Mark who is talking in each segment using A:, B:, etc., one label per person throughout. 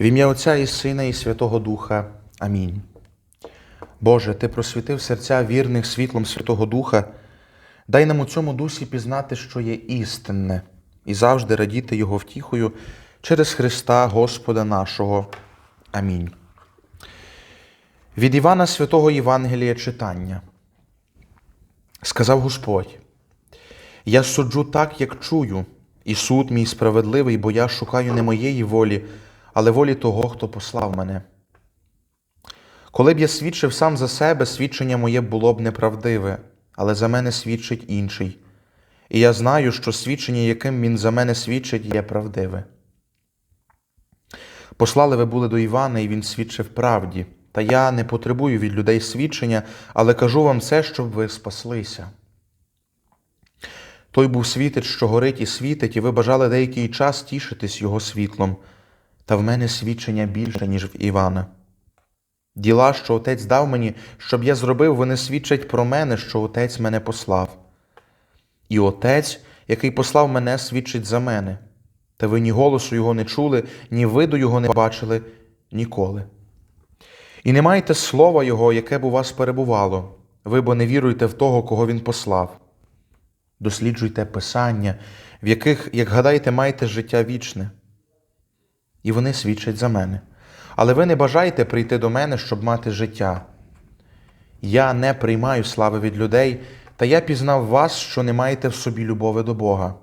A: В ім'я Отця і Сина, і Святого Духа. Амінь. Боже, Ти просвітив серця вірних світлом Святого Духа. Дай нам у цьому дусі пізнати, що є істинне, і завжди радіти Його втіхою через Христа Господа нашого. Амінь. Від Івана Святого Євангелія читання. Сказав Господь: Я суджу так, як чую, і суд мій справедливий, бо я шукаю не моєї волі, але волі того, хто послав мене. Коли б я свідчив сам за себе, свідчення моє було б неправдиве, але за мене свідчить інший. І я знаю, що свідчення, яким він за мене свідчить, є правдиве. Послали ви були до Івана, і він свідчив правді. Та я не потребую від людей свідчення, але кажу вам це, щоб ви спаслися. Той був світець, що горить і світить, і ви бажали деякий час тішитись його світлом, та в мене свідчення більше, ніж в Івана. Діла, що отець дав мені, щоб я зробив, вони свідчать про мене, що отець мене послав. І отець, який послав мене, свідчить за мене. Та ви ні голосу його не чули, ні виду його не бачили ніколи. І не маєте слова Його, яке б у вас перебувало, ви бо не віруєте в того, кого Він послав. Досліджуйте Писання, в яких, як гадаєте, маєте життя вічне. І вони свідчать за мене. Але ви не бажаєте прийти до мене, щоб мати життя. Я не приймаю слави від людей, та я пізнав вас, що не маєте в собі любови до Бога.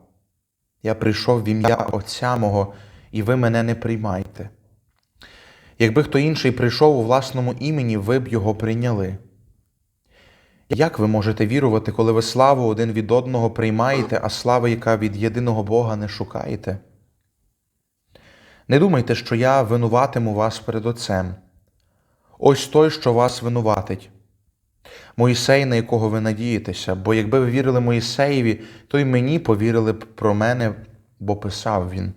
A: Я прийшов в ім'я Отця мого, і ви мене не приймаєте. Якби хто інший прийшов у власному імені, ви б його прийняли. Як ви можете вірувати, коли ви славу один від одного приймаєте, а слави, яка від єдиного Бога не шукаєте? Не думайте, що я винуватиму вас перед Отцем. Ось той, що вас винуватить. Моїсей, на якого ви надієтеся, бо якби ви вірили Моїсеєві, то й мені повірили б про мене, бо писав він.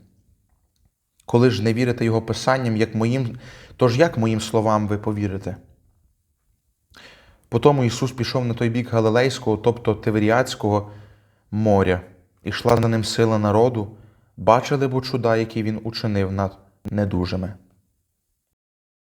A: Коли ж не вірите його писанням, як моїм, то ж як моїм словам ви повірите? Потому Ісус пішов на той бік Галилейського, тобто Тиверіадського моря, і йшла за ним сила народу, бачили б чуда, які він учинив над недужими.